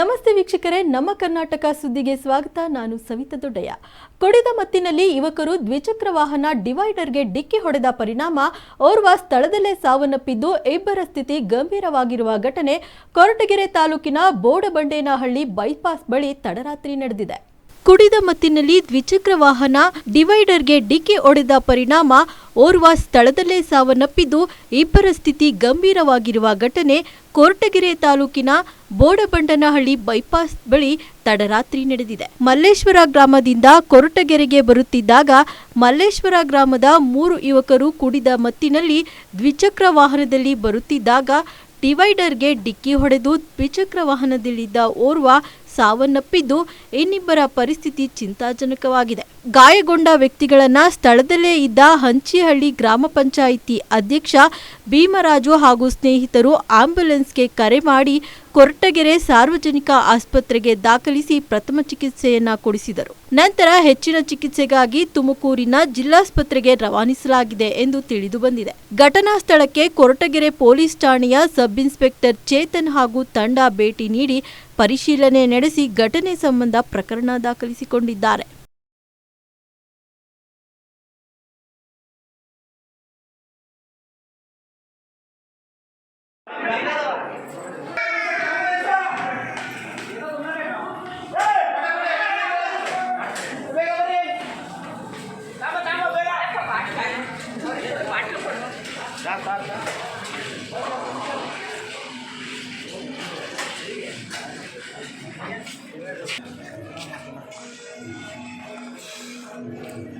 ನಮಸ್ತೆ ವೀಕ್ಷಕರೇ, ನಮ್ಮ ಕರ್ನಾಟಕ ಸುದ್ದಿಗೆ ಸ್ವಾಗತ. ನಾನು ಸವಿತಾ ದೊಡ್ಡಯ್ಯ. ಕೊಡಿದ ಮತ್ತಿನಲ್ಲಿ ಯುವಕರು ದ್ವಿಚಕ್ರ ವಾಹನ ಡಿವೈಡರ್ಗೆ ಡಿಕ್ಕಿ ಹೊಡೆದ ಪರಿಣಾಮ, ಓರ್ವ ಸ್ಥಳದಲ್ಲೇ ಸಾವನ್ನಪ್ಪಿದ್ದು ಇಬ್ಬರ ಸ್ಥಿತಿ ಗಂಭೀರವಾಗಿರುವ ಘಟನೆ ಕೊರಟಗೆರೆ ತಾಲೂಕಿನ ಬೋಡಬಂಡೇನಹಳ್ಳಿ ಬೈಪಾಸ್ ಬಳಿ ತಡರಾತ್ರಿ ನಡೆದಿದೆ. ಕುಡಿದ ಮತ್ತಿನಲ್ಲಿ ದ್ವಿಚಕ್ರ ವಾಹನ ಡಿವೈಡರ್ಗೆ ಡಿಕ್ಕಿ ಹೊಡೆದ ಪರಿಣಾಮ ಓರ್ವ ಸ್ಥಳದಲ್ಲೇ ಸಾವನ್ನಪ್ಪಿದ್ದು ಇಬ್ಬರ ಸ್ಥಿತಿ ಗಂಭೀರವಾಗಿರುವ ಘಟನೆ ಕೊರಟಗೆರೆ ತಾಲೂಕಿನ ಬೋಡಬಂಡನಹಳ್ಳಿ ಬೈಪಾಸ್ ಬಳಿ ತಡರಾತ್ರಿ ನಡೆದಿದೆ. ಮಲ್ಲೇಶ್ವರ ಗ್ರಾಮದಿಂದ ಕೊರಟಗೆರೆಗೆ ಬರುತ್ತಿದ್ದಾಗ ಮಲ್ಲೇಶ್ವರ ಗ್ರಾಮದ ಮೂರು ಯುವಕರು ಕುಡಿದ ಮತ್ತಿನಲ್ಲಿ ದ್ವಿಚಕ್ರ ವಾಹನದಲ್ಲಿ ಬರುತ್ತಿದ್ದಾಗ ಡಿವೈಡರ್ಗೆ ಡಿಕ್ಕಿ ಹೊಡೆದು ದ್ವಿಚಕ್ರ ವಾಹನದಲ್ಲಿದ್ದ ಓರ್ವ ಸಾವನ್ನಪ್ಪಿದ್ದು ಇನ್ನಿಬ್ಬರ ಪರಿಸ್ಥಿತಿ ಚಿಂತಾಜನಕವಾಗಿದೆ. ಗಾಯಗೊಂಡ ವ್ಯಕ್ತಿಗಳನ್ನ ಸ್ಥಳದಲ್ಲೇ ಇದ್ದ ಹಂಚಿಹಳ್ಳಿ ಗ್ರಾಮ ಪಂಚಾಯಿತಿ ಅಧ್ಯಕ್ಷ ಭೀಮರಾಜು ಹಾಗೂ ಸ್ನೇಹಿತರು ಆಂಬ್ಯುಲೆನ್ಸ್ಗೆ ಕರೆ ಮಾಡಿ ಕೊರಟಗೆರೆ ಸಾರ್ವಜನಿಕ ಆಸ್ಪತ್ರೆಗೆ ದಾಖಲಿಸಿ ಪ್ರಥಮ ಚಿಕಿತ್ಸೆಯನ್ನ ಕೊಡಿಸಿದರು. ನಂತರ ಹೆಚ್ಚಿನ ಚಿಕಿತ್ಸೆಗಾಗಿ ತುಮಕೂರಿನ ಜಿಲ್ಲಾಸ್ಪತ್ರೆಗೆ ರವಾನಿಸಲಾಗಿದೆ ಎಂದು ತಿಳಿದು ಬಂದಿದೆ. ಘಟನಾ ಸ್ಥಳಕ್ಕೆ ಕೊರಟಗೆರೆ ಪೊಲೀಸ್ ಠಾಣೆಯ ಸಬ್ ಇನ್ಸ್ಪೆಕ್ಟರ್ ಚೇತನ್ ಹಾಗೂ ತಂಡ ಭೇಟಿ ನೀಡಿ ಪರಿಶೀಲನೆ ನಡೆಸಿ ಘಟನೆ ಸಂಬಂಧ ಪ್ರಕರಣ ದಾಖಲಿಸಿಕೊಂಡಿದ್ದಾರೆ. Thank you.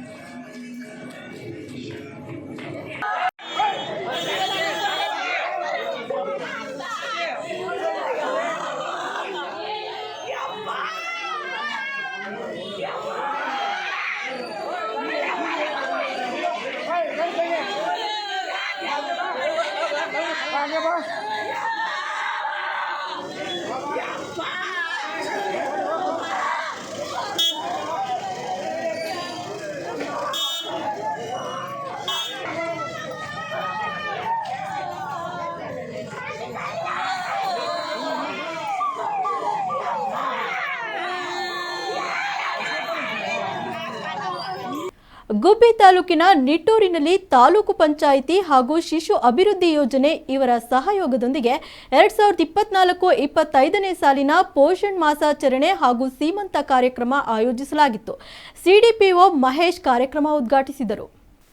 ಗುಬ್ಬಿ ತಾಲೂಕಿನ ನಿಟ್ಟೂರಿನಲ್ಲಿ ತಾಲೂಕು ಪಂಚಾಯಿತಿ ಹಾಗೂ ಶಿಶು ಅಭಿವೃದ್ಧಿ ಯೋಜನೆ ಇವರ ಸಹಯೋಗದೊಂದಿಗೆ ಎರಡ್ ಸಾವಿರದ ಇಪ್ಪತ್ನಾಲ್ಕು ಇಪ್ಪತ್ತೈದನೇ ಸಾಲಿನ ಪೋಷಣ್ ಮಾಸಾಚರಣೆ ಹಾಗೂ ಸೀಮಂತ ಕಾರ್ಯಕ್ರಮ ಆಯೋಜಿಸಲಾಗಿತ್ತು. ಸಿಡಿಪಿಒ ಮಹೇಶ್ ಕಾರ್ಯಕ್ರಮ ಉದ್ಘಾಟಿಸಿದರು.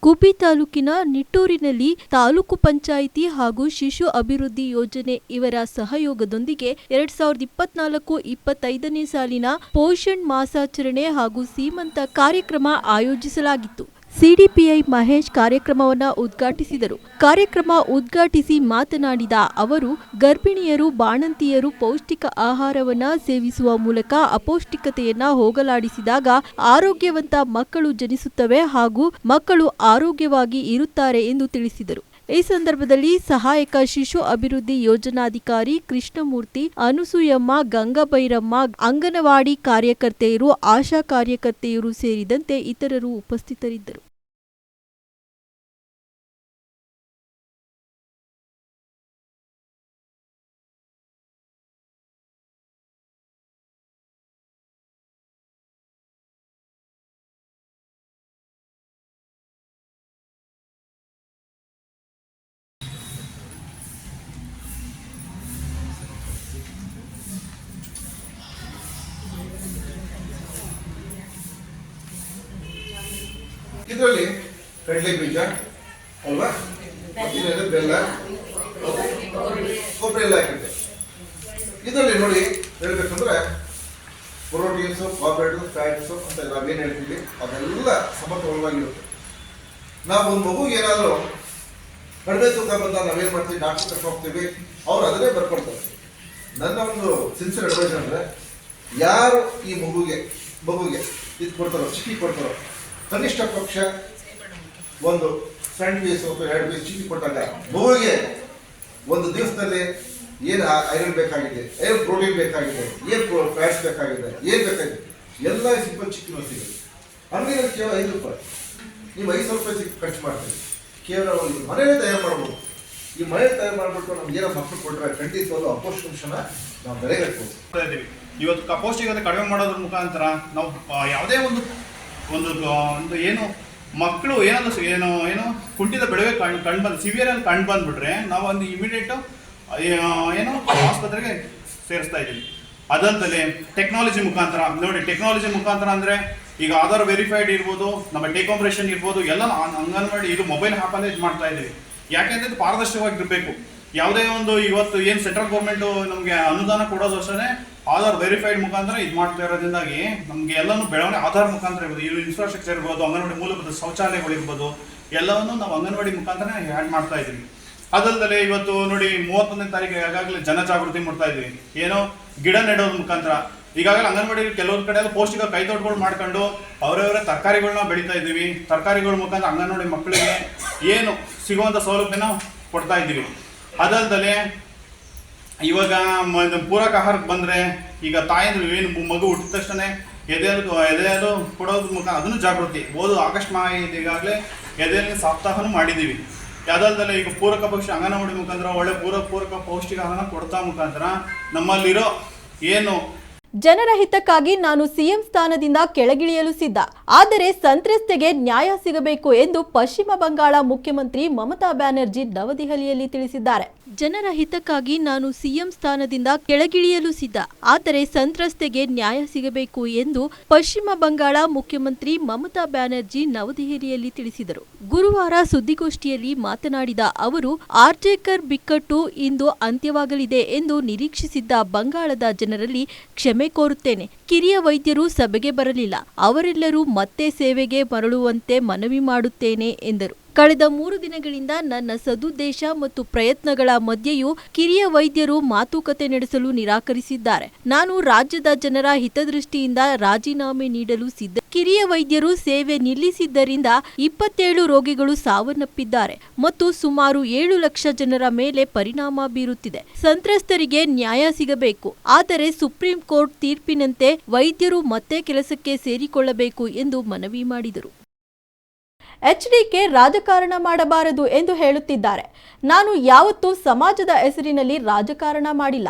ಗುಬ್ಬಿ ತಾಲೂಕಿನ ನಿಟ್ಟೂರಿನಲ್ಲಿ ತಾಲೂಕು ಪಂಚಾಯಿತಿ ಹಾಗೂ ಶಿಶು ಅಭಿವೃದ್ಧಿ ಯೋಜನೆ ಇವರ ಸಹಯೋಗದೊಂದಿಗೆ ಎರಡ್ ಸಾವಿರದ ಇಪ್ಪತ್ನಾಲ್ಕು ಇಪ್ಪತ್ತೈದನೇ ಸಾಲಿನ ಪೋಷಣ್ ಮಾಸಾಚರಣೆ ಹಾಗೂ ಸೀಮಂತ ಕಾರ್ಯಕ್ರಮ ಆಯೋಜಿಸಲಾಗಿತ್ತು. ಸಿಡಿಪಿಐ ಮಹೇಶ್ ಕಾರ್ಯಕ್ರಮವನ್ನು ಉದ್ಘಾಟಿಸಿದರು. ಕಾರ್ಯಕ್ರಮ ಉದ್ಘಾಟಿಸಿ ಮಾತನಾಡಿದ ಅವರು, ಗರ್ಭಿಣಿಯರು, ಬಾಣಂತಿಯರು ಪೌಷ್ಟಿಕ ಆಹಾರವನ್ನ ಸೇವಿಸುವ ಮೂಲಕ ಅಪೌಷ್ಟಿಕತೆಯನ್ನ ಹೋಗಲಾಡಿಸಿದಾಗ ಆರೋಗ್ಯವಂತ ಮಕ್ಕಳು ಜನಿಸುತ್ತವೆ ಹಾಗೂ ಮಕ್ಕಳು ಆರೋಗ್ಯವಾಗಿ ಇರುತ್ತಾರೆ ಎಂದು ತಿಳಿಸಿದರು. ಈ ಸಂದರ್ಭದಲ್ಲಿ ಸಹಾಯಕ ಶಿಶು ಅಭಿವೃದ್ಧಿ ಯೋಜನಾಧಿಕಾರಿ ಕೃಷ್ಣಮೂರ್ತಿ, ಅನುಸೂಯಮ್ಮ, ಗಂಗಾಭೈರಮ್ಮ, ಅಂಗನವಾಡಿ ಕಾರ್ಯಕರ್ತೆಯರು, ಆಶಾ ಕಾರ್ಯಕರ್ತೆಯರು ಸೇರಿದಂತೆ ಇತರರು ಉಪಸ್ಥಿತರಿದ್ದರು. ಕಡಲೆ ಬೀಜ ಅಲ್ವಾ? ಬೆಲ್ಲ. ಕೊಬ್ಬರಿ ಎಲ್ಲ ಹಾಕಿದೆ ಇದರಲ್ಲಿ ನೋಡಿ ಹೇಳ್ಬೇಕಂದ್ರೆ ಪ್ರೋಟೀನ್ಸು ಕಾರ್ಬೋಹೈಡ್ರೇಟ್ಸ್ ಫ್ಯಾಟ್ಸು ಅಂತ ನಾವೇನು ಹೇಳ್ತೀವಿ, ಅದೆಲ್ಲ ಸಮತೋಲವಾಗಿರುತ್ತೆ ನಾವು ಒಂದು ಮಗು ಏನಾದರೂ ಕಡಿಮೆ ತೂಕ ಬಂದಾಗ ನಾವೇನು ಮಾಡ್ತೀವಿ ಡಾಕ್ಟರ್ ಕರ್ಕೊಂಡು ಹೋಗ್ತೀವಿ, ಅವ್ರು ಅದನ್ನೇ ಬರ್ಕೊಡ್ತಾರೆ. ನನ್ನ ಒಂದು ಸಿನ್ಸಿಯರ್ ಅಡ್ವೈಸ್ ಅಂದರೆ ಯಾರು ಈ ಮಗುಗೆ ಮಗುಗೆ ಇದು ಕೊಡ್ತಾರೋ, ಚಿಕ್ಕಿ ಕೊಡ್ತಾರೋ, ಕನಿಷ್ಠ ಪಕ್ಷ ಒಂದು ಫ್ರಂಟ್ ಪೀಸ್ ಅಥವಾ ಎರಡು ಪೀಸ್ ಚೀಟಿ ಕೊಟ್ಟಾಗ ಮಗುವಿಗೆ ಒಂದು ದಿವಸದಲ್ಲಿ ಏನು ಐರನ್ ಬೇಕಾಗಿದೆ, ಏನು ಪ್ರೋಟೀನ್ ಬೇಕಾಗಿದೆ, ಏನು ಫ್ಯಾಟ್ಸ್ ಬೇಕಾಗಿದೆ, ಏನು ಬೇಕಾಗಿದೆ, ಎಲ್ಲ ಸಿಂಪಲ್ ಚಿಕ್ಕ ಸಿಗುತ್ತೆ. ಹಂಗೆ ಕೇವಲ ಐದು ರೂಪಾಯಿ. ನೀವು ಐದು ಸಾವಿರ ರೂಪಾಯಿ ಖರ್ಚು ಮಾಡ್ತೀರಿ. ಕೇವಲ ಒಂದು ಮನೇಲಿ ತಯಾರು ಮಾಡ್ಬೋದು. ಈ ಮಳೆ ತಯಾರು ಮಾಡಿಬಿಟ್ಟು ನಮ್ಗೆ ಏನೋ ಮಕ್ಕಳು ಕೊಟ್ಟರೆ ಖಂಡಿತವಾಗ್ಲೂ ಅಪೋಷಣ ನಾವು ಇದ್ದೀವಿ. ಇವತ್ತು ಕ- ಅಂತ ಕಡಿಮೆ ಮಾಡೋದ್ರ ಮುಖಾಂತರ ನಾವು ಯಾವುದೇ ಒಂದು ಒಂದು ಒಂದು ಏನು ಮಕ್ಕಳು ಏನಾದ್ರು ಏನು ಏನು ಕುಂಠಿತ ಬೆಳವೆ ಕಣ್ ಕಂಡು ಬಂದು ಸಿವಿಯರ್ ಅಲ್ಲಿ ಕಂಡು ಬಂದ್ಬಿಟ್ರೆ ನಾವು ಒಂದು ಇಮಿಡಿಯೇಟ್ ಏನು ಆಸ್ಪತ್ರೆಗೆ ಸೇರಿಸ್ತಾ ಇದ್ದೀವಿ. ಅದಲ್ಲದೆ ಟೆಕ್ನಾಲಜಿ ಮುಖಾಂತರ, ನೋಡಿ ಟೆಕ್ನಾಲಜಿ ಮುಖಾಂತರ ಅಂದ್ರೆ ಈಗ ಆಧಾರ್ ವೆರಿಫೈಡ್ ಇರ್ಬೋದು, ನಮ್ಮ ಟೇಕ್ ಆಪರೇಷನ್ ಇರ್ಬೋದು, ಎಲ್ಲ ಅಂಗನವಾಡಿ ಇದು ಮೊಬೈಲ್ ಆ್ಯಪಲ್ಲೇ ಇದು ಮಾಡ್ತಾ ಇದ್ದೀವಿ. ಯಾಕೆಂದ್ರೆ ಪಾರದರ್ಶಕವಾಗಿರ್ಬೇಕು. ಯಾವುದೇ ಒಂದು ಇವತ್ತು ಏನು ಸೆಂಟ್ರಲ್ ಗೌರ್ಮೆಂಟ್ ನಮಗೆ ಅನುದಾನ ಕೊಡೋದು ಅಷ್ಟೇ ಆಧಾರ್ ವೆರಿಫೈಡ್ ಮುಖಾಂತರ ಇದು ಮಾಡ್ತಾ ಇರೋದ್ರಿಂದಾಗಿ ನಮಗೆ ಎಲ್ಲನೂ ಬೆಳವಣಿಗೆ, ಆಧಾರ್ ಮುಖಾಂತರ ಇರ್ಬೋದು, ಇಲ್ಲಿ ಇನ್ಫ್ರಾಸ್ಟ್ರಕ್ಚರ್ ಇರ್ಬೋದು, ಅಂಗನವಾಡಿ ಮೂಲಭೂತ ಶೌಚಾಲಯಗಳು ಇರ್ಬೋದು, ಎಲ್ಲವನ್ನು ನಾವು ಅಂಗನವಾಡಿ ಮುಖಾಂತರ ಆ್ಯಡ್ ಮಾಡ್ತಾ ಇದ್ದೀವಿ. ಅದಲ್ಲದೆ ಇವತ್ತು ನೋಡಿ ಮೂವತ್ತೊಂದನೇ ತಾರೀಕು ಈಗಾಗಲೇ ಜನಜಾಗೃತಿ ಮಾಡ್ತಾ ಇದ್ದೀವಿ. ಏನೋ ಗಿಡ ನೆಡೋದ್ರ ಮುಖಾಂತರ. ಈಗಾಗಲೇ ಅಂಗನವಾಡಿ ಕೆಲವೊಂದು ಕಡೆ ಪೌಷ್ಟಿಕ ಕೈತೋಟಗಳು ಮಾಡ್ಕೊಂಡು ಅವರವರೇ ತರಕಾರಿಗಳನ್ನ ಬೆಳೀತಾ ಇದ್ದೀವಿ. ತರಕಾರಿಗಳ ಮುಖಾಂತರ ಅಂಗನವಾಡಿ ಮಕ್ಕಳಿಗೆ ಏನು ಸಿಗುವಂಥ ಸೌಲಭ್ಯನ ಕೊಡ್ತಾ ಇದ್ದೀವಿ. ಅದಲ್ಲದೆ ಇವಾಗ ಪೂರಕ ಆಹಾರಕ್ಕೆ ಬಂದರೆ ಈಗ ತಾಯಂದ್ರು ಏನು ಮಗು ಹುಟ್ಟಿದ ತಕ್ಷಣ ಎದೆಯಲ್ಲಿ ಎದೆಯಲ್ಲೂ ಕೊಡೋದ್ರ ಮುಖ ಅದನ್ನು ಜಾಗೃತಿ. ಓದು ಆಗಸ್ಟ್ ಮಾಹಿತಿಗಾಗಲೇ ಎದೆಯಲ್ಲಿ ಸಪ್ತಾಹನೂ ಮಾಡಿದ್ದೀವಿ. ಅದಲ್ಲದೆ ಈಗ ಪೂರಕ ಪಕ್ಷಿ ಅಂಗನವಾಡಿ ಮುಖಾಂತರ ಒಳ್ಳೆ ಪೂರಕ ಪೂರಕ ಪೌಷ್ಟಿಕ ಆಹಾರನ ಕೊಡ್ತಾ ಮುಖಾಂತರ ನಮ್ಮಲ್ಲಿರೋ ಏನು ಜನರ ಹಿತಕ್ಕಾಗಿ ನಾನು ಸಿಎಂ ಸ್ಥಾನದಿಂದ ಕೆಳಗಿಳಿಯಲು ಸಿದ್ಧ. ಆದರೆ ಸಂತ್ರಸ್ತೆಗೆ ನ್ಯಾಯ ಸಿಗಬೇಕು ಎಂದು ಪಶ್ಚಿಮ ಬಂಗಾಳ ಮುಖ್ಯಮಂತ್ರಿ ಮಮತಾ ಬ್ಯಾನರ್ಜಿ ನವದೆಹಲಿಯಲ್ಲಿ ತಿಳಿಸಿದ್ದಾರೆ. ಜನರ ಹಿತಕ್ಕಾಗಿ ನಾನು ಸಿಎಂ ಸ್ಥಾನದಿಂದ ಕೆಳಗಿಳಿಯಲು ಸಿದ್ಧ. ಆದರೆ ಸಂತ್ರಸ್ತೆಗೆ ನ್ಯಾಯ ಸಿಗಬೇಕು ಎಂದು ಪಶ್ಚಿಮ ಬಂಗಾಳ ಮುಖ್ಯಮಂತ್ರಿ ಮಮತಾ ಬ್ಯಾನರ್ಜಿ ನವದೆಹಲಿಯಲ್ಲಿ ತಿಳಿಸಿದರು. ಗುರುವಾರ ಸುದ್ದಿಗೋಷ್ಠಿಯಲ್ಲಿ ಮಾತನಾಡಿದ ಅವರು, ಆರ್ಜೇಕರ್ ಬಿಕ್ಕಟ್ಟು ಇಂದು ಅಂತ್ಯವಾಗಲಿದೆ ಎಂದು ನಿರೀಕ್ಷಿಸಿದ್ದ ಬಂಗಾಳದ ಜನರಲ್ಲಿ ಕ್ಷಮೆ ಕೋರುತ್ತೇನೆ. ಕಿರಿಯ ವೈದ್ಯರು ಸಭೆಗೆ ಬರಲಿಲ್ಲ. ಅವರೆಲ್ಲರೂ ಮತ್ತೆ ಸೇವೆಗೆ ಮರಳುವಂತೆ ಮನವಿ ಮಾಡುತ್ತೇನೆ ಎಂದರು. ಕಳೆದ ಮೂರು ದಿನಗಳಿಂದ ನನ್ನ ಸದುದ್ದೇಶ ಮತ್ತು ಪ್ರಯತ್ನಗಳ ಮಧ್ಯೆಯೂ ಕಿರಿಯ ವೈದ್ಯರು ಮಾತುಕತೆ ನಡೆಸಲು ನಿರಾಕರಿಸಿದ್ದಾರೆ. ನಾನು ರಾಜ್ಯದ ಜನರ ಹಿತದೃಷ್ಟಿಯಿಂದ ರಾಜೀನಾಮೆ ನೀಡಲು ಸಿದ್ಧ ಕಿರಿಯ ವೈದ್ಯರು ಸೇವೆ ನಿಲ್ಲಿಸಿದ್ದರಿಂದ ಇಪ್ಪತ್ತೇಳು ರೋಗಿಗಳು ಸಾವನ್ನಪ್ಪಿದ್ದಾರೆ ಮತ್ತು ಸುಮಾರು ಏಳು ಲಕ್ಷ ಜನರ ಮೇಲೆ ಪರಿಣಾಮ ಬೀರುತ್ತಿದೆ. ಸಂತ್ರಸ್ತರಿಗೆ ನ್ಯಾಯ ಸಿಗಬೇಕು, ಆದರೆ ಸುಪ್ರೀಂ ಕೋರ್ಟ್ ತೀರ್ಪಿನಂತೆ ವೈದ್ಯರು ಮತ್ತೆ ಕೆಲಸಕ್ಕೆ ಸೇರಿಕೊಳ್ಳಬೇಕು ಎಂದು ಮನವಿ ಮಾಡಿದರು. ಎಚ್ಡಿಕೆ ರಾಜಕಾರಣ ಮಾಡಬಾರದು ಎಂದು ಹೇಳುತ್ತಿದ್ದಾರೆ. ನಾನು ಯಾವತ್ತೂ ಸಮಾಜದ ಹೆಸರಿನಲ್ಲಿ ರಾಜಕಾರಣ ಮಾಡಿಲ್ಲ.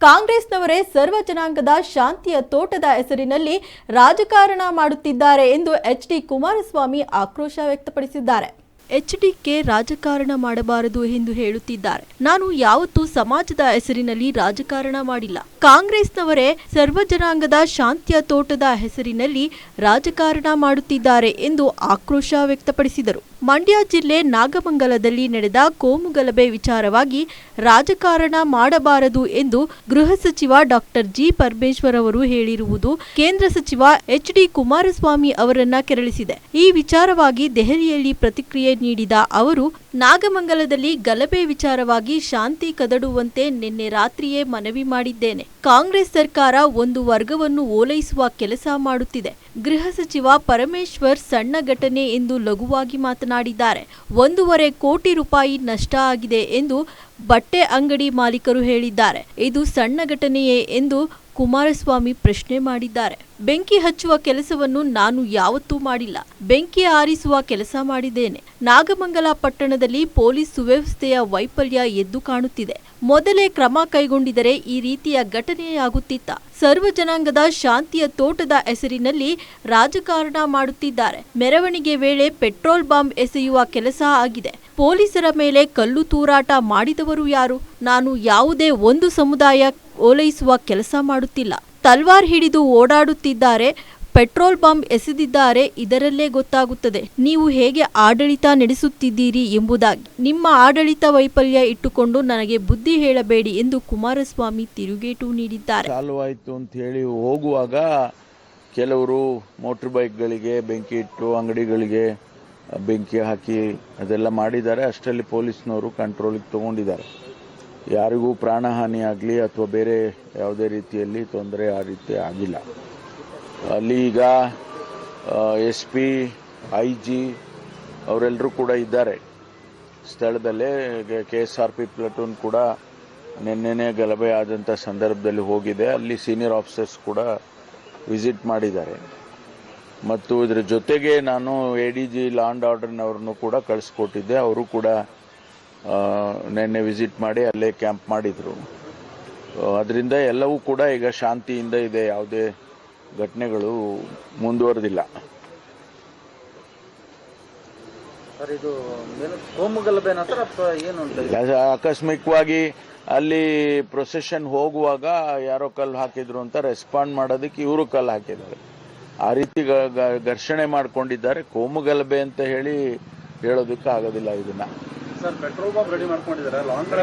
ಕಾಂಗ್ರೆಸ್ನವರೇ ಸರ್ವ ಜನಾಂಗದ ಶಾಂತಿಯ ತೋಟದ ಹೆಸರಿನಲ್ಲಿ ರಾಜಕಾರಣ ಮಾಡುತ್ತಿದ್ದಾರೆ ಎಂದು ಎಚ್ ಡಿ ಕುಮಾರಸ್ವಾಮಿ ಆಕ್ರೋಶ ವ್ಯಕ್ತಪಡಿಸಿದ್ದಾರೆ. ಎಚ್ಡಿಕೆ ರಾಜಕಾರಣ ಮಾಡಬಾರದು ಎಂದು ಹೇಳುತ್ತಿದ್ದಾರೆ. ನಾನು ಯಾವತ್ತೂ ಸಮಾಜದ ಹೆಸರಿನಲ್ಲಿ ರಾಜಕಾರಣ ಮಾಡಿಲ್ಲ. ಕಾಂಗ್ರೆಸ್ನವರೇ ಸರ್ವ ಜನಾಂಗದ ಶಾಂತಿಯ ತೋಟದ ಹೆಸರಿನಲ್ಲಿ ರಾಜಕಾರಣ ಮಾಡುತ್ತಿದ್ದಾರೆ ಎಂದು ಆಕ್ರೋಶ ವ್ಯಕ್ತಪಡಿಸಿದರು. ಮಂಡ್ಯ ಜಿಲ್ಲೆ ನಾಗಮಂಗಲದಲ್ಲಿ ನಡೆದ ಕೋಮುಗಲಭೆ ವಿಚಾರವಾಗಿ ರಾಜಕಾರಣ ಮಾಡಬಾರದು ಎಂದು ಗೃಹ ಸಚಿವ ಡಾಕ್ಟರ್ ಜಿ. ಪರಮೇಶ್ವರ್ ಅವರು ಹೇಳಿರುವುದು ಕೇಂದ್ರ ಸಚಿವ ಎಚ್. ಡಿ. ಕುಮಾರಸ್ವಾಮಿ ಅವರನ್ನ ಕೆರಳಿಸಿದೆ. ಈ ವಿಚಾರವಾಗಿ ದೆಹಲಿಯಲ್ಲಿ ಪ್ರತಿಕ್ರಿಯೆ ನೀಡಿದ ಅವರು, ನಾಗಮಂಗಲದಲ್ಲಿ ಗಲಭೆ ವಿಚಾರವಾಗಿ ಶಾಂತಿ ಕದಡುವಂತೆ ನಿನ್ನೆ ರಾತ್ರಿಯೇ ಮನವಿ ಮಾಡಿದ್ದೇನೆ. ಕಾಂಗ್ರೆಸ್ ಸರ್ಕಾರ ಒಂದು ವರ್ಗವನ್ನು ಓಲೈಸುವ ಕೆಲಸ ಮಾಡುತ್ತಿದೆ. ಗೃಹ ಸಚಿವ ಪರಮೇಶ್ವರ್ ಸಣ್ಣ ಘಟನೆ ಎಂದು ಲಘುವಾಗಿ ಮಾತನಾಡಿದ್ದಾರೆ. ಒಂದೂವರೆ ಕೋಟಿ ರೂಪಾಯಿ ನಷ್ಟ ಆಗಿದೆ ಎಂದು ಬಟ್ಟೆ ಅಂಗಡಿ ಮಾಲೀಕರು ಹೇಳಿದ್ದಾರೆ. ಇದು ಸಣ್ಣ ಘಟನೆಯೇ ಎಂದು ಕುಮಾರಸ್ವಾಮಿ ಪ್ರಶ್ನೆ ಮಾಡಿದ್ದಾರೆ. ಬೆಂಕಿ ಹಚ್ಚುವ ಕೆಲಸವನ್ನು ನಾನು ಯಾವತ್ತೂ ಮಾಡಿಲ್ಲ. ಬೆಂಕಿ ಆರಿಸುವ ಕೆಲಸ ಮಾಡಿದ್ದೇನೆ. ನಾಗಮಂಗಲ ಪಟ್ಟಣದಲ್ಲಿ ಪೊಲೀಸ್ ಸುವ್ಯವಸ್ಥೆಯ ವೈಫಲ್ಯ ಎದ್ದು ಕಾಣುತ್ತಿದೆ. ಮೊದಲೇ ಕ್ರಮ ಕೈಗೊಂಡಿದ್ದರೆ ಈ ರೀತಿಯ ಘಟನೆಯಾಗುತ್ತಿತ್ತ. ಸರ್ವ ಜನಾಂಗದ ಶಾಂತಿಯ ತೋಟದ ಹೆಸರಿನಲ್ಲಿ ರಾಜಕಾರಣ ಮಾಡುತ್ತಿದ್ದಾರೆ. ಮೆರವಣಿಗೆ ವೇಳೆ ಪೆಟ್ರೋಲ್ ಬಾಂಬ್ ಎಸೆಯುವ ಕೆಲಸ ಆಗಿದೆ. ಪೊಲೀಸರ ಮೇಲೆ ಕಲ್ಲು ತೂರಾಟ ಮಾಡಿದವರು ಯಾರು? ನಾನು ಯಾವುದೇ ಒಂದು ಸಮುದಾಯ ಓಲೈಸುವ ಕೆಲಸ ಮಾಡುತ್ತಿಲ್ಲ. ತಲ್ವಾರ್ ಹಿಡಿದು ಓಡಾಡುತ್ತಿದ್ದಾರೆ. ಪೆಟ್ರೋಲ್ ಬಾಂಬ್ ಎಸೆದಿದ್ದಾರೆ. ಇದರಲ್ಲೇ ಗೊತ್ತಾಗುತ್ತದೆ, ನೀವು ಹೇಗೆ ಆಡಳಿತ ನಡೆಸುತ್ತಿದ್ದೀರಿ ಎಂಬುದಾಗಿ. ನಿಮ್ಮ ಆಡಳಿತ ವೈಫಲ್ಯ ಇಟ್ಟುಕೊಂಡು ನನಗೆ ಬುದ್ಧಿ ಹೇಳಬೇಡಿ ಎಂದು ಕುಮಾರಸ್ವಾಮಿ ತಿರುಗೇಟು ನೀಡಿದ್ದಾರೆ. ಚಾಲುವಾಯಿತು ಅಂತ ಹೇಳಿ ಹೋಗುವಾಗ ಕೆಲವರು ಮೋಟ್ರ್ ಬೈಕ್ಗಳಿಗೆ ಬೆಂಕಿ ಇಟ್ಟು ಅಂಗಡಿಗಳಿಗೆ ಬೆಂಕಿ ಹಾಕಿ ಅದೆಲ್ಲ ಮಾಡಿದ್ದಾರೆ. ಅಷ್ಟರಲ್ಲಿ ಪೊಲೀಸ್ನವರು ಕಂಟ್ರೋಲಿಗೆ ತಗೊಂಡಿದ್ದಾರೆ. ಯಾರಿಗೂ ಪ್ರಾಣಹಾನಿ ಆಗಲಿ ಅಥವಾ ಬೇರೆ ಯಾವುದೇ ರೀತಿಯಲ್ಲಿ ತೊಂದರೆ ಆ ರೀತಿ ಆಗಿಲ್ಲ. ಅಲ್ಲಿ ಈಗ ಎಸ್ ಪಿ ಐ ಜಿ ಅವರೆಲ್ಲರೂ ಕೂಡ ಇದ್ದಾರೆ. ಸ್ಥಳದಲ್ಲೇ K S R P platoon ಕೂಡ ನಿನ್ನೆನೇ ಗಲಭೆ ಆದಂಥ ಸಂದರ್ಭದಲ್ಲಿ ಹೋಗಿದೆ. ಅಲ್ಲಿ ಸೀನಿಯರ್ ಆಫೀಸರ್ಸ್ ಕೂಡ ವಿಸಿಟ್ ಮಾಡಿದ್ದಾರೆ. ಮತ್ತು ಇದರ ಜೊತೆಗೆ ನಾನು A D G law and ಆರ್ಡರ್ನವ್ರನ್ನು ಕೂಡ ಕಳಿಸ್ಕೊಟ್ಟಿದ್ದೆ. ಅವರು ಕೂಡ ನಿನ್ನೆ ವಿಸಿಟ್ ಮಾಡಿ ಅಲ್ಲೇ ಕ್ಯಾಂಪ್ ಮಾಡಿದರು. ಅದರಿಂದ ಎಲ್ಲವೂ ಕೂಡ ಈಗ ಶಾಂತಿಯಿಂದ ಇದೆ ಯಾವುದೇ ಘಟನೆಗಳು ಮುಂದುವರೆದಿಲ್ಲ? ಆಕಸ್ಮಿಕವಾಗಿ ಅಲ್ಲಿ ಪ್ರೊಸೆಷನ್ ಹೋಗುವಾಗ ಯಾರೋ ಕಲ್ಲು ಹಾಕಿದ್ರು ಅಂತ ರೆಸ್ಪಾಂಡ್ ಮಾಡೋದಕ್ಕೆ ಇವರು ಕಲ್ಲು ಹಾಕಿದ್ದಾರೆ. ಆ ರೀತಿ ಘರ್ಷಣೆ ಮಾಡ್ಕೊಂಡಿದ್ದಾರೆ. ಕೋಮುಗಲಭೆ ಅಂತ ಹೇಳಿ ಹೇಳೋದಕ್ಕೆ ಆಗೋದಿಲ್ಲ ಇದನ್ನ. ಸರ್ ಪೆಟ್ರೋಲ್ ಬಾಂಬ್ ರೆಡಿ ಮಾಡ್ಕೊಂಡಿದ್ದಾರೆ ಲಾಂಡ್ರ್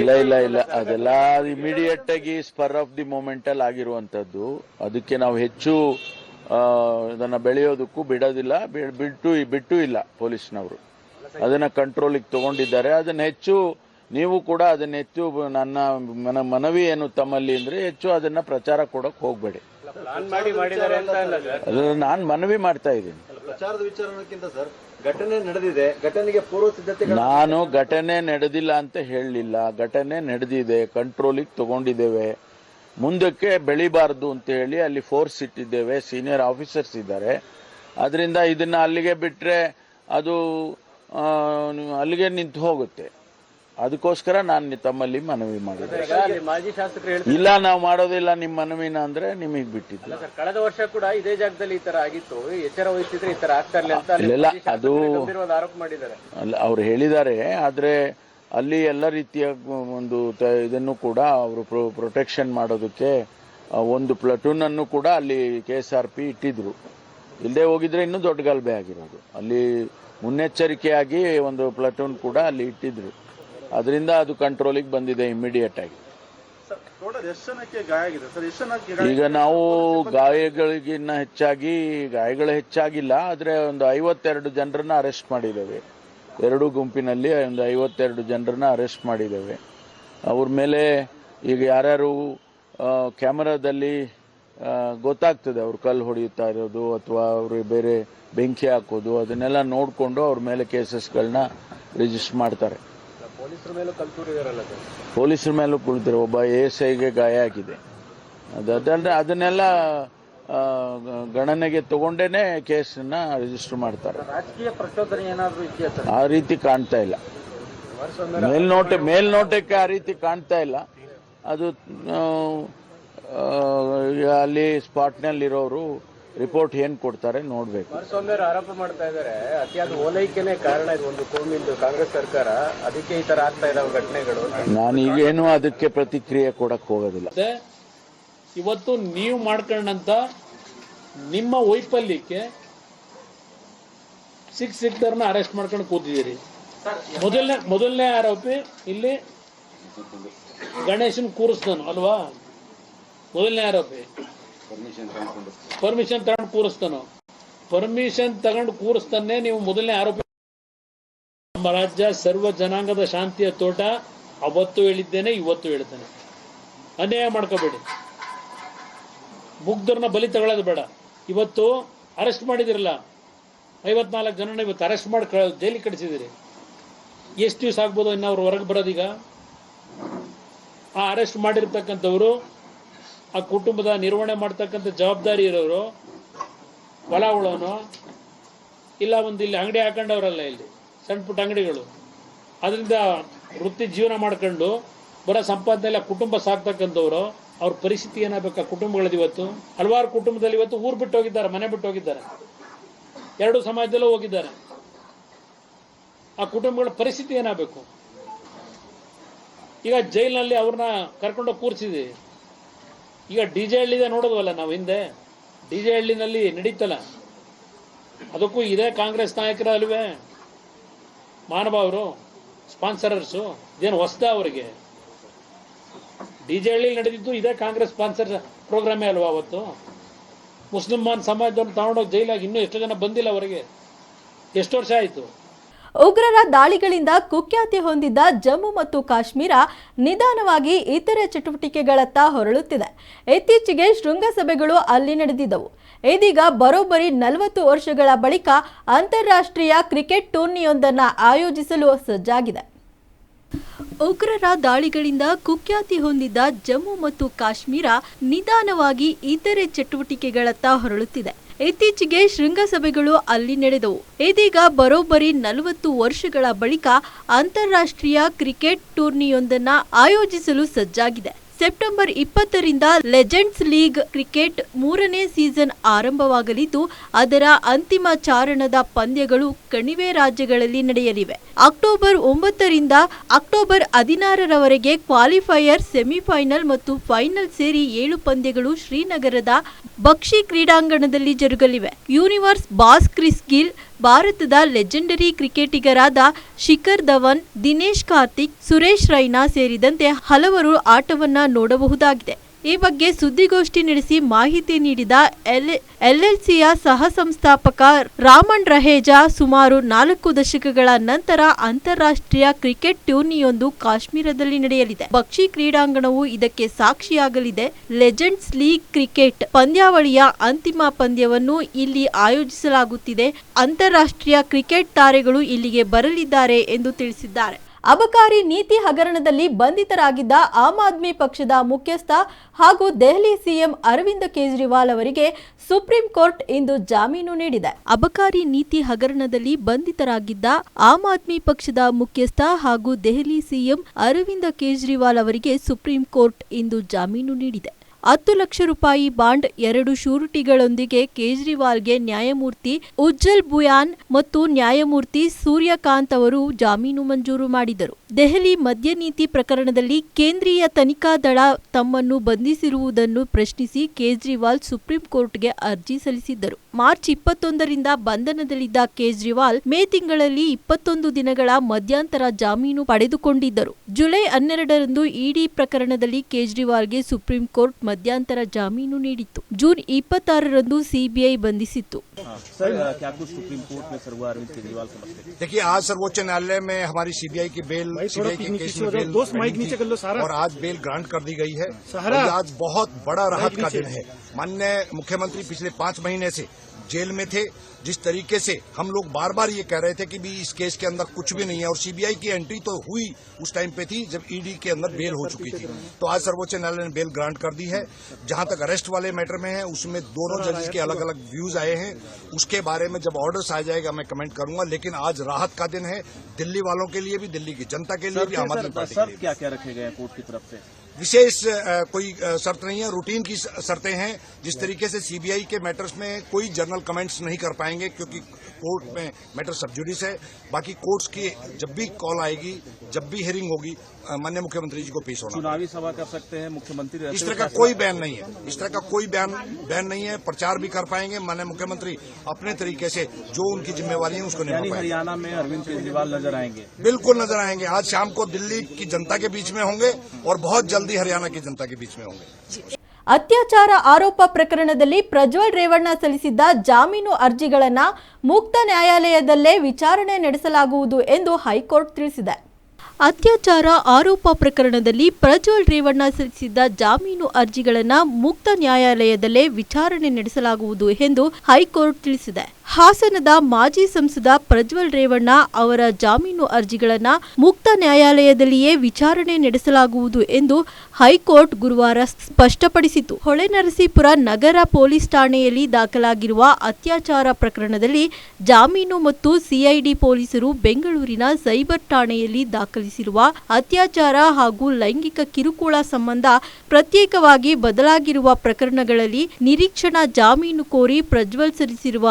ಇಲ್ಲ ಇಲ್ಲ ಇಲ್ಲ. ಅದೆಲ್ಲ ಇಮಿಡಿಯೇಟ್ ಆಗಿ ಸ್ಪರ್ ಆಫ್ ದಿ ಮೂಮೆಂಟ್ ಅಲ್ಲಿ ಆಗಿರುವಂತದ್ದು ಅದಕ್ಕೆ ನಾವು ಹೆಚ್ಚು ಅದನ್ನ ಇದನ್ನ ಬೆಳೆಯೋದಕ್ಕೂ ಬಿಡೋದಿಲ್ಲ. ಬಿಟ್ಟು ಬಿಟ್ಟು ಇಲ್ಲ ಪೊಲೀಸ್ನವರು. ಅದನ್ನ ಕಂಟ್ರೋಲಿಗೆ ತಗೊಂಡಿದ್ದಾರೆ. ಅದನ್ನ ಹೆಚ್ಚು ನೀವು ಕೂಡ ಅದನ್ನ ಹೆಚ್ಚು ನನ್ನ ಮನ ಮನವಿ ಏನು ತಮ್ಮಲ್ಲಿ ಅಂದ್ರೆ ಹೆಚ್ಚು ಅದನ್ನ ಪ್ರಚಾರ ಕೊಡಕ್ ಹೋಗ್ಬೇಡಿ. ಅದನ್ನ ನಾನು ಮನವಿ ಮಾಡ್ತಾ ಇದ್ದೀನಿ. ಪ್ರಚಾರದ ವಿಚಾರಣಕ್ಕಿಂತ ಸರ್ ಘಟನೆ ನಡೆದಿದೆ. ಘಟನೆಗೆ ಪೂರ್ವ ಸಿದ್ಧತೆಗಳು ನಾನು ಘಟನೆ ನಡೆದಿಲ್ಲ ಅಂತ ಹೇಳಲಿಲ್ಲ. ಘಟನೆ ನಡೆದಿದೆ. ಕಂಟ್ರೋಲಿಗೆ ತಗೊಂಡಿದ್ದೇವೆ. ಮುಂದಕ್ಕೆ ಬೆಳಿಬಾರದು ಅಂತ ಹೇಳಿ ಅಲ್ಲಿ ಫೋರ್ಸ್ ಇಟ್ಟಿದ್ದೇವೆ. ಸೀನಿಯರ್ ಆಫೀಸರ್ಸ್ ಇದ್ದಾರೆ. ಅದರಿಂದ ಇದನ್ನ ಅಲ್ಲಿಗೆ ಬಿಟ್ರೆ ಅದು ಅಲ್ಲಿಗೆ ನಿಂತು ಹೋಗುತ್ತೆ. ಅದಕ್ಕೋಸ್ಕರ ನಾನು ತಮ್ಮಲ್ಲಿ ಮನವಿ ಮಾಡಿದೆ. ಇಲ್ಲ ನಾವು ಮಾಡೋದಿಲ್ಲ ನಿಮ್ಮ ಮನವಿನ ಅಂದ್ರೆ ನಿಮಗೆ ಬಿಟ್ಟಿದ್ದು. ಕಳೆದ ವರ್ಷ ಕೂಡ ಇದೇ ಜಾಗದಲ್ಲಿ ಈ ತರ ಆಗಿತ್ತು. ಎಚ್ಚರ ವಹಿಸಿದ್ರೆ ಈ ತರ ಆಗ್ತಾ ಇಲ್ಲ, ಅದು- ಆರೋಪ ಮಾಡಿದ್ದಾರೆ. ಅಲ್ಲ ಅವ್ರು ಹೇಳಿದ್ದಾರೆ ಆದ್ರೆ ಅಲ್ಲಿ ಎಲ್ಲ ರೀತಿಯ ಒಂದು ಇದನ್ನು ಕೂಡ ಅವರು ಪ್ರೊಟೆಕ್ಷನ್ ಮಾಡೋದಕ್ಕೆ ಒಂದು ಪ್ಲಟೂನ್ ಅನ್ನು ಕೂಡ ಅಲ್ಲಿ ಕೆ ಎಸ್ ಆರ್ ಪಿ ಇಟ್ಟಿದ್ರು. ಇಲ್ಲದೆ ಹೋಗಿದ್ರೆ ಇನ್ನೂ ದೊಡ್ಡ ಗಲಭೆ ಆಗಿರೋದು. ಅಲ್ಲಿ ಮುನ್ನೆಚ್ಚರಿಕೆಯಾಗಿ ಒಂದು ಪ್ಲಟೂನ್ ಕೂಡ ಅಲ್ಲಿ ಇಟ್ಟಿದ್ರು. ಅದರಿಂದ ಅದು ಕಂಟ್ರೋಲಿಗೆ ಬಂದಿದೆ ಇಮಿಡಿಯೇಟ್ ಆಗಿ. ಈಗ ನಾವು ಗಾಯಗಳಿಗಿನ್ನ ಹೆಚ್ಚಾಗಿ ಗಾಯಗಳು ಹೆಚ್ಚಾಗಿಲ್ಲ ಆದರೆ ಒಂದು ಐವತ್ತೆರಡು ಜನರನ್ನ ಅರೆಸ್ಟ್ ಮಾಡಿದ್ದೇವೆ. ಎರಡು ಗುಂಪಿನಲ್ಲಿ ಒಂದು ಐವತ್ತೆರಡು ಜನರನ್ನ ಅರೆಸ್ಟ್ ಮಾಡಿದ್ದೇವೆ. ಅವ್ರ ಮೇಲೆ ಈಗ ಯಾರ್ಯಾರು ಕ್ಯಾಮರಾದಲ್ಲಿ ಗೊತ್ತಾಗ್ತದೆ ಅವ್ರು ಕಲ್ಲು ಹೊಡೆಯುತ್ತಾ ಇರೋದು ಅಥವಾ ಅವರು ಬೇರೆ ಬೆಂಕಿ ಹಾಕೋದು ಅದನ್ನೆಲ್ಲ ನೋಡಿಕೊಂಡು ಅವ್ರ ಮೇಲೆ ಕೇಸಸ್ಗಳನ್ನ ರಿಜಿಸ್ಟರ್ ಮಾಡ್ತಾರೆ. ಪೊಲೀಸರ ಮೇಲೂ ಕುಳಿತಿರೋ ಒಬ್ಬ ಎ ಎಸ್ ಐಗೆ ಗಾಯ ಆಗಿದೆ. ಅದು ಅದಲ್ಲದೆ ಅದನ್ನೆಲ್ಲ ಗಣನೆಗೆ ತಗೊಂಡೇನೆ ಕೇಸನ್ನ ರಿಜಿಸ್ಟರ್ ಮಾಡ್ತಾರೆ. ರಾಜಕೀಯ ಪ್ರಚೋದನೆ ಏನಾದರೂ ಇದೆಯಾ ಸರ್? ಆ ರೀತಿ ಕಾಣ್ತಾ ಇಲ್ಲ. ಮೇಲ್ನೋಟ ಮೇಲ್ನೋಟಕ್ಕೆ ಆ ರೀತಿ ಕಾಣ್ತಾ ಇಲ್ಲ. ಅದು ಅಲ್ಲಿ ಸ್ಪಾಟ್ನಲ್ಲಿರೋರು ರಿಪೋರ್ಟ್ ಏನ್ ಕೊಡ್ತಾರೆ ನೋಡ್ಬೇಕು. ಆರೋಪ ಮಾಡ್ತಾ ಇದ್ದಾರೆ. ಅತಿಯಾದ ಓಲೈಕೆನೆ ಕಾರಣ ಇದು ಒಂದು ಕೋಮಿಂದು ಕಾಂಗ್ರೆಸ್ ಸರ್ಕಾರ. ಅದಕ್ಕೆ ಈ ತರ ಆಗ್ತಾ ಇದಾವೆ ಘಟನೆಗಳು. ನಾನು ಈಗೇನು ಅದಕ್ಕೆ ಪ್ರತಿಕ್ರಿಯೆ ಕೊಡಕ್ ಹೋಗೋದಿಲ್ಲ. ಇವತ್ತು ನೀವು ಮಾಡ್ಕೊಂಡಂತ ನಿಮ್ಮ ವೈಫಲ್ಯಕ್ಕೆ ಸಿಕ್ ಸಿಕ್ತರ್ನ ಅರೆಸ್ಟ್ ಮಾಡ್ಕೊಂಡು ಕೂತಿದ್ದೀರಿ. ಮೊದಲನೇ ಮೊದಲನೇ ಆರೋಪಿ ಇಲ್ಲಿ ಗಣೇಶನ್ ಕೂರಿಸ್ತಾನು ಅಲ್ವಾ? ಮೊದಲನೇ ಆರೋಪಿ. ಪರ್ಮಿಷನ್ ತಗೊಂಡು ಕೂರಿಸ್ತಾನು. ಪರ್ಮಿಷನ್ ತಗೊಂಡು ಕೂರಿಸ್ತಾನೆ ನೀವು ಮೊದಲನೇ ಆರೋಪಿ ನಮ್ಮ ರಾಜ್ಯ ಸರ್ವ ಜನಾಂಗದ ಶಾಂತಿಯ ತೋಟ. ಅವತ್ತು ಹೇಳಿದ್ದೇನೆ, ಇವತ್ತು ಹೇಳ್ತೇನೆ. ಅನ್ಯಾಯ ಮಾಡ್ಕೋಬೇಡಿ. ಮುಗ್ಧರನ್ನ ಬಲಿ ತಗೊಳ್ಳೋದು ಬೇಡ. ಇವತ್ತು ಅರೆಸ್ಟ್ ಮಾಡಿದಿರಲ್ಲ. ಐವತ್ನಾಲ್ಕು ಜನನ ಇವತ್ತು ಅರೆಸ್ಟ್ ಮಾಡಿ ಕ- ಜೈಲಿಗೆ ಕಳಿಸಿದಿರಿ ಎಷ್ಟು ದಿವಸ ಆಗ್ಬೋದು ಇನ್ನು ಅವ್ರು ಹೊರಗೆ ಬರೋದೀಗ? ಆ ಅರೆಸ್ಟ್ ಮಾಡಿರ್ತಕ್ಕಂಥವ್ರು ಆ ಕುಟುಂಬದ ನಿರ್ವಹಣೆ ಮಾಡ್ತಕ್ಕಂಥ ಜವಾಬ್ದಾರಿ ಇರೋರು, ಹೊಲ ಉಳೋನು, ಇಲ್ಲ ಒಂದು ಇಲ್ಲಿ ಅಂಗಡಿ ಹಾಕೊಂಡವ್ರಲ್ಲ ಇಲ್ಲಿ, ಸಣ್ಣ ಪುಟ್ಟ ಅಂಗಡಿಗಳು. ಅದರಿಂದ ವೃತ್ತಿ ಜೀವನ ಮಾಡ್ಕೊಂಡು ಬರೋ ಸಂಪಾದನೆ ಎಲ್ಲ ಕುಟುಂಬ ಸಾಕ್ತಕ್ಕಂಥವ್ರು, ಅವ್ರ ಪರಿಸ್ಥಿತಿ ಏನಾಗಬೇಕು ಆ ಕುಟುಂಬಗಳದ್ದು ಇವತ್ತು? ಹಲವಾರು ಕುಟುಂಬದಲ್ಲಿ ಇವತ್ತು ಊರು ಬಿಟ್ಟು ಹೋಗಿದ್ದಾರೆ, ಮನೆ ಬಿಟ್ಟು ಹೋಗಿದ್ದಾರೆ. ಎರಡು ಸಮಾಜದಲ್ಲೂ ಹೋಗಿದ್ದಾರೆ. ಆ ಕುಟುಂಬಗಳ ಪರಿಸ್ಥಿತಿ ಏನಾಗಬೇಕು? ಈಗ ಜೈಲಿನಲ್ಲಿ ಅವ್ರನ್ನ ಕರ್ಕೊಂಡು ಕೂರಿಸಿದ್ವಿ. ಈಗ ಡಿ ಜೆ ಹಳ್ಳಿದೆ ನೋಡೋದಲ್ಲ ನಾವು ಹಿಂದೆ? ಡಿ ಜೆ ಹಳ್ಳಿನಲ್ಲಿ ನಡೀತಲ್ಲ. ಅದಕ್ಕೂ ಇದೇ ಕಾಂಗ್ರೆಸ್ ನಾಯಕರ ಅಲ್ವೇ? ಮಾನಭಾವರು ಸ್ಪಾನ್ಸರರ್ಸು, ಇದೇನು ಹೊಸ್ದ ಅವರಿಗೆ? ಡಿ ಜೆ ಹಳ್ಳಿ ನಡೆದಿದ್ದು ಇದೇ ಕಾಂಗ್ರೆಸ್ ಸ್ಪಾನ್ಸರ್ ಪ್ರೋಗ್ರಾಮೇ ಅಲ್ವಾ ಅವತ್ತು? ಮುಸ್ಲಿಮಾನ್ ಸಮಾಜದವ್ರು ತಗೊಂಡೋಗಿ ಜೈಲಾಗಿ ಇನ್ನೂ ಎಷ್ಟು ಜನ ಬಂದಿಲ್ಲ ಅವರಿಗೆ. ಎಷ್ಟು ವರ್ಷ ಆಯಿತು. ಉಗ್ರರ ದಾಳಿಗಳಿಂದ ಕುಖ್ಯಾತಿ ಹೊಂದಿದ್ದ ಜಮ್ಮು ಮತ್ತು ಕಾಶ್ಮೀರ ನಿಧಾನವಾಗಿ ಇತರೆ ಚಟುವಟಿಕೆಗಳತ್ತ ಹೊರಳುತ್ತಿದೆ. ಇತ್ತೀಚೆಗೆ ಶೃಂಗಸಭೆಗಳು ಅಲ್ಲಿ ನಡೆದಿದ್ದವು. ಇದೀಗ ಬರೋಬ್ಬರಿ ನಲವತ್ತು ವರ್ಷಗಳ ಬಳಿಕ ಅಂತಾರಾಷ್ಟ್ರೀಯ ಕ್ರಿಕೆಟ್ ಟೂರ್ನಿಯೊಂದನ್ನು ಆಯೋಜಿಸಲು ಸಜ್ಜಾಗಿದೆ. ಉಗ್ರರ ದಾಳಿಗಳಿಂದ ಕುಖ್ಯಾತಿ ಹೊಂದಿದ್ದ ಜಮ್ಮು ಮತ್ತು ಕಾಶ್ಮೀರ ನಿಧಾನವಾಗಿ ಇತರೆ ಚಟುವಟಿಕೆಗಳತ್ತ ಹೊರಳುತ್ತಿದೆ. ಇತ್ತೀಚೆಗೆ ಶೃಂಗಸಭೆಗಳು ಅಲ್ಲಿ ನಡೆದವು. ಇದೀಗ ಬರೋಬ್ಬರಿ ನಲವತ್ತು ವರ್ಷಗಳ ಬಳಿಕ ಅಂತಾರಾಷ್ಟ್ರೀಯ ಕ್ರಿಕೆಟ್ ಟೂರ್ನಿಯೊಂದನ್ನ ಆಯೋಜಿಸಲು ಸಜ್ಜಾಗಿದೆ. ಸೆಪ್ಟೆಂಬರ್ ಇಪ್ಪತ್ತರಿಂದ ಲೆಜೆಂಡ್ಸ್ ಲೀಗ್ ಕ್ರಿಕೆಟ್ ಮೂರನೇ ಸೀಸನ್ ಆರಂಭವಾಗಲಿದ್ದು, ಅದರ ಅಂತಿಮ ಚಾರಣದ ಪಂದ್ಯಗಳು ಕಣಿವೆ ರಾಜ್ಯಗಳಲ್ಲಿ ನಡೆಯಲಿವೆ. ಅಕ್ಟೋಬರ್ ಒಂಬತ್ತರಿಂದ ಅಕ್ಟೋಬರ್ ಹದಿನಾರರವರೆಗೆ ಕ್ವಾಲಿಫೈಯರ್, ಸೆಮಿಫೈನಲ್ ಮತ್ತು ಫೈನಲ್ ಸೇರಿ ಏಳು ಪಂದ್ಯಗಳು ಶ್ರೀನಗರದ ಬಕ್ಷಿ ಕ್ರೀಡಾಂಗಣದಲ್ಲಿ ಜರುಗಲಿವೆ. ಯೂನಿವರ್ಸ್ ಬಾಸ್ ಕ್ರಿಸ್ ಗಿಲ್ ಭಾರತದ ಲೆಜೆಂಡರಿ ಕ್ರಿಕೆಟಿಗರಾದ ಶಿಖರ್ ಧವನ್ ದಿನೇಶ್ ಕಾರ್ತಿಕ್ ಸುರೇಶ್ ರೈನಾ ಸೇರಿದಂತೆ ಹಲವರು ಆಟವನ್ನ ನೋಡಬಹುದಾಗಿದೆ. ಈ ಬಗ್ಗೆ ಸುದ್ದಿಗೋಷ್ಠಿ ನಡೆಸಿ ಮಾಹಿತಿ ನೀಡಿದ ಎಲ್ಎಲ್ಸಿಯ ಸಹ ಸಂಸ್ಥಾಪಕ ರಾಮನ್ ರಹೇಜಾ ಸುಮಾರು ನಾಲ್ಕು ದಶಕಗಳ ನಂತರ ಅಂತಾರಾಷ್ಟ್ರೀಯ ಕ್ರಿಕೆಟ್ ಟೂರ್ನಿಯೊಂದು ಕಾಶ್ಮೀರದಲ್ಲಿ ನಡೆಯಲಿದೆ. ಪಕ್ಷಿ ಕ್ರೀಡಾಂಗಣವು ಇದಕ್ಕೆ ಸಾಕ್ಷಿಯಾಗಲಿದೆ. ಲೆಜೆಂಡ್ಸ್ ಲೀಗ್ ಕ್ರಿಕೆಟ್ ಪಂದ್ಯಾವಳಿಯ ಅಂತಿಮ ಪಂದ್ಯವನ್ನು ಇಲ್ಲಿ ಆಯೋಜಿಸಲಾಗುತ್ತಿದೆ. ಅಂತಾರಾಷ್ಟ್ರೀಯ ಕ್ರಿಕೆಟ್ ತಾರೆಗಳು ಇಲ್ಲಿಗೆ ಬರಲಿದ್ದಾರೆ ಎಂದು ತಿಳಿಸಿದ್ದಾರೆ. ಅಬಕಾರಿ ನೀತಿ ಹಗರಣದಲ್ಲಿ ಬಂಧಿತರಾಗಿದ್ದ ಆಮ್ ಆದ್ಮಿ ಪಕ್ಷದ ಮುಖ್ಯಸ್ಥ ಹಾಗೂ ದೆಹಲಿ ಸಿಎಂ ಅರವಿಂದ್ ಕೇಜ್ರಿವಾಲ್ ಅವರಿಗೆ ಸುಪ್ರೀಂ ಕೋರ್ಟ್ ಇಂದು ಜಾಮೀನು ನೀಡಿದೆ. ಅಬಕಾರಿ ನೀತಿ ಹಗರಣದಲ್ಲಿ ಬಂಧಿತರಾಗಿದ್ದ ಆಮ್ ಆದ್ಮಿ ಪಕ್ಷದ ಮುಖ್ಯಸ್ಥ ಹಾಗೂ ದೆಹಲಿ ಸಿಎಂ ಅರವಿಂದ ಕೇಜ್ರಿವಾಲ್ ಅವರಿಗೆ ಸುಪ್ರೀಂ ಕೋರ್ಟ್ ಇಂದು ಜಾಮೀನು ನೀಡಿದೆ. ಹತ್ತು ಲಕ್ಷ ರೂಪಾಯಿ ಬಾಂಡ್ ಎರಡು ಶೂರಿಟಿಗಳೊಂದಿಗೆ ಕೇಜ್ರಿವಾಲ್ಗೆ ನ್ಯಾಯಮೂರ್ತಿ ಉಜ್ಜಲ್ ಬುಯಾನ್ ಮತ್ತು ನ್ಯಾಯಮೂರ್ತಿ ಸೂರ್ಯಕಾಂತ್ ಅವರು ಜಾಮೀನು ಮಂಜೂರು ಮಾಡಿದರು. ದೆಹಲಿ ಮದ್ಯ ನೀತಿ ಪ್ರಕರಣದಲ್ಲಿ ಕೇಂದ್ರೀಯ ತನಿಖಾ ದಳ ತಮ್ಮನ್ನು ಬಂಧಿಸಿರುವುದನ್ನು ಪ್ರಶ್ನಿಸಿ ಕೇಜ್ರಿವಾಲ್ ಸುಪ್ರೀಂ ಕೋರ್ಟ್ಗೆ ಅರ್ಜಿ ಸಲ್ಲಿಸಿದ್ದರು. ಮಾರ್ಚ್ ಇಪ್ಪತ್ತೊಂದರಿಂದ ಬಂಧನದಲ್ಲಿದ್ದ ಕೇಜ್ರಿವಾಲ್ ಮೇ ತಿಂಗಳಲ್ಲಿ ಇಪ್ಪತ್ತೊಂದು ದಿನಗಳ ಮಧ್ಯಂತರ ಜಾಮೀನು ಪಡೆದುಕೊಂಡಿದ್ದರು. ಜುಲೈ ಹನ್ನೆರಡರಂದು ಇಡಿ ಪ್ರಕರಣದಲ್ಲಿ ಕೇಜ್ರಿವಾಲ್ಗೆ ಸುಪ್ರೀಂ ಕೋರ್ಟ್ ಮಧ್ಯಂತರ ಜಾಮೀನು ನೀಡಿತ್ತು. ಜೂನ್ ಇಪ್ಪತ್ತಾರರಂದು ಸಿಬಿಐ ಬಂಧಿಸಿತ್ತು. ಸರ್ವೋಚ್ಚ ನ್ಯಾಯಾಲಯ भाई थोड़ा नीचे हो दोस्त माइक नीचे कर लो सारा। और आज बेल ग्रांट कर दी गई है। सहारा आज बहुत बड़ा राहत का दिन है। माननीय मुख्यमंत्री पिछले पाँच महीने से जेल में थे। जिस तरीके से हम लोग बार बार ये कह रहे थे कि भी इस केस के अंदर कुछ भी नहीं है और सीबीआई की एंट्री तो हुई उस टाइम पे थी जब ईडी के अंदर बेल हो चुकी थी। तो आज सर्वोच्च न्यायालय ने बेल ग्रांट कर दी है। जहाँ तक अरेस्ट वाले मैटर में है उसमें दोनों जजेस के अलग अलग व्यूज़ आए हैं। उसके बारे में जब ऑर्डर्स आ जाएगा मैं कमेंट करूँगा लेकिन आज राहत का दिन है। दिल्ली वालों के लिए भी दिल्ली की जनता के लिए भी आम आदमी पार्टी। क्या क्या रखे गए कोर्ट की तरफ़ से? विशेष कोई शर्त नहीं है रूटीन की शर्तें हैं जिस तरीके से सीबीआई के मैटर्स में कोई जनरल कमेंट्स नहीं कर पाएँगे क्योंकि कोर्ट में मैटर सब्जुडिस है बाकी कोर्ट्स की जब भी कॉल आएगी जब भी हियरिंग होगी माननीय मुख्यमंत्री जी को पेश होना चुनावी सभा कर सकते हैं मुख्यमंत्री इस तरह का कोई बैन नहीं है इस तरह का कोई बैन बयान नहीं है प्रचार भी कर पाएँगे माननीय मुख्यमंत्री अपने तरीके से जो उनकी जिम्मेवारी है उसको निभा हरियाणा में अरविंद केजरीवाल नज़र आएँगे। बिल्कुल नज़र आएँगे। आज शाम को दिल्ली की जनता के बीच में होंगे और बहुत जल्दी हरियाणा की जनता के बीच में होंगे ಅತ್ಯಾಚಾರ ಆರೋಪ ಪ್ರಕರಣದಲ್ಲಿ ಪ್ರಜ್ವಲ್ ರೇವಣ್ಣ ಸಲ್ಲಿಸಿದ್ದ ಜಾಮೀನು ಅರ್ಜಿಗಳನ್ನ ಮುಕ್ತ ನ್ಯಾಯಾಲಯದಲ್ಲೇ ವಿಚಾರಣೆ ನಡೆಸಲಾಗುವುದು ಎಂದು ಹೈಕೋರ್ಟ್ ತಿಳಿಸಿದೆ ಅತ್ಯಾಚಾರ ಆರೋಪ ಪ್ರಕರಣದಲ್ಲಿ ಪ್ರಜ್ವಲ್ ರೇವಣ್ಣ ಸಲ್ಲಿಸಿದ್ದ ಜಾಮೀನು ಅರ್ಜಿಗಳನ್ನು ಮುಕ್ತ ನ್ಯಾಯಾಲಯದಲ್ಲೇ ವಿಚಾರಣೆ ನಡೆಸಲಾಗುವುದು ಎಂದು ಹೈಕೋರ್ಟ್ ತಿಳಿಸಿದೆ ಹಾಸನದ ಮಾಜಿ ಸಂಸದ ಪ್ರಜ್ವಲ್ ರೇವಣ್ಣ ಅವರ ಜಾಮೀನು ಅರ್ಜಿಗಳನ್ನು ಮುಕ್ತ ನ್ಯಾಯಾಲಯದಲ್ಲಿಯೇ ವಿಚಾರಣೆ ನಡೆಸಲಾಗುವುದು ಎಂದು ಹೈಕೋರ್ಟ್ ಗುರುವಾರ ಸ್ಪಷ್ಟಪಡಿಸಿತು ಹೊಳೆನರಸೀಪುರ ನಗರ ಪೊಲೀಸ್ ಠಾಣೆಯಲ್ಲಿ ದಾಖಲಾಗಿರುವ ಅತ್ಯಾಚಾರ ಪ್ರಕರಣದಲ್ಲಿ ಜಾಮೀನು ಮತ್ತು ಸಿಐಡಿ ಪೊಲೀಸರು ಬೆಂಗಳೂರಿನ ಸೈಬರ್ ಠಾಣೆಯಲ್ಲಿ ದಾಖಲಿಸಿರುವ ಅತ್ಯಾಚಾರ ಹಾಗೂ ಲೈಂಗಿಕ ಕಿರುಕುಳ ಸಂಬಂಧ ಪ್ರತ್ಯೇಕವಾಗಿ ಬದಲಾಗಿರುವ ಪ್ರಕರಣಗಳಲ್ಲಿ ನಿರೀಕ್ಷಣಾ ಜಾಮೀನು ಕೋರಿ ಪ್ರಜ್ವಲ್ ಸಲ್ಲಿಸಿರುವ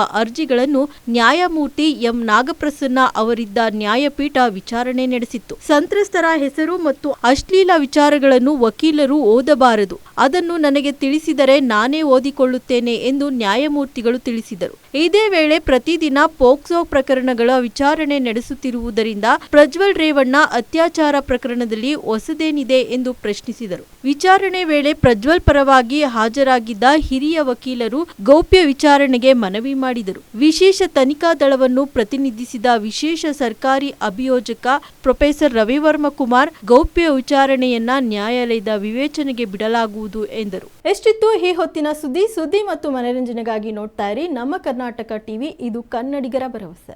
ಅರ್ಜಿಗಳನ್ನು ನ್ಯಾಯಮೂರ್ತಿ ಎಂ. ನಾಗಪ್ರಸನ್ನ ಅವರಿದ್ದ ನ್ಯಾಯಪೀಠ ವಿಚಾರಣೆ ನಡೆಸಿತ್ತು. ಸಂತ್ರಸ್ತರ ಹೆಸರು ಮತ್ತು ಅಶ್ಲೀಲ ವಿಚಾರಗಳನ್ನು ವಕೀಲರು ಓದಬಾರದು. ಅದನ್ನು ನನಗೆ ತಿಳಿಸಿದರೆ ನಾನೇ ಓದಿಕೊಳ್ಳುತ್ತೇನೆ ಎಂದು ನ್ಯಾಯಮೂರ್ತಿಗಳು ತಿಳಿಸಿದರು. ಇದೇ ವೇಳೆ ಪ್ರತಿದಿನ ಪೋಕ್ಸೋ ಪ್ರಕರಣಗಳ ವಿಚಾರಣೆ ನಡೆಸುತ್ತಿರುವುದರಿಂದ ಪ್ರಜ್ವಲ್ ರೇವಣ್ಣ ಅತ್ಯಾಚಾರ ಪ್ರಕರಣದಲ್ಲಿ ಹೊಸದೇನಿದೆ ಎಂದು ಪ್ರಶ್ನಿಸಿದರು. ವಿಚಾರಣೆ ವೇಳೆ ಪ್ರಜ್ವಲ್ ಪರವಾಗಿ ಹಾಜರಾಗಿದ್ದ ಹಿರಿಯ ವಕೀಲರು ಗೌಪ್ಯ ವಿಚಾರಣೆಗೆ ಮನವಿ ಮಾಡಿದರು. ವಿಶೇಷ ತನಿಖಾ ದಳವನ್ನು ಪ್ರತಿನಿಧಿಸಿದ ವಿಶೇಷ ಸರ್ಕಾರಿ ಅಭಿಯೋಜಕ ಪ್ರೊಫೆಸರ್ ರವಿವರ್ಮ ಕುಮಾರ್ ಗೌಪ್ಯ ವಿಚಾರಣೆಯನ್ನ ನ್ಯಾಯಾಲಯದ ವಿವೇಚನೆಗೆ ಬಿಡಲಾಗುವುದು ಎಂದರು. ಎಷ್ಟಿತ್ತು ಈ ಹೊತ್ತಿನ ಸುದ್ದಿ ಸುದ್ದಿ ಮತ್ತು ಮನರಂಜನೆಗಾಗಿ ನೋಡ್ತಾ ಇರಿ ನಮ್ಮ ಕರ್ನಾಟಕ ಟಿವಿ, ಇದು ಕನ್ನಡಿಗರ ಭರವಸೆ.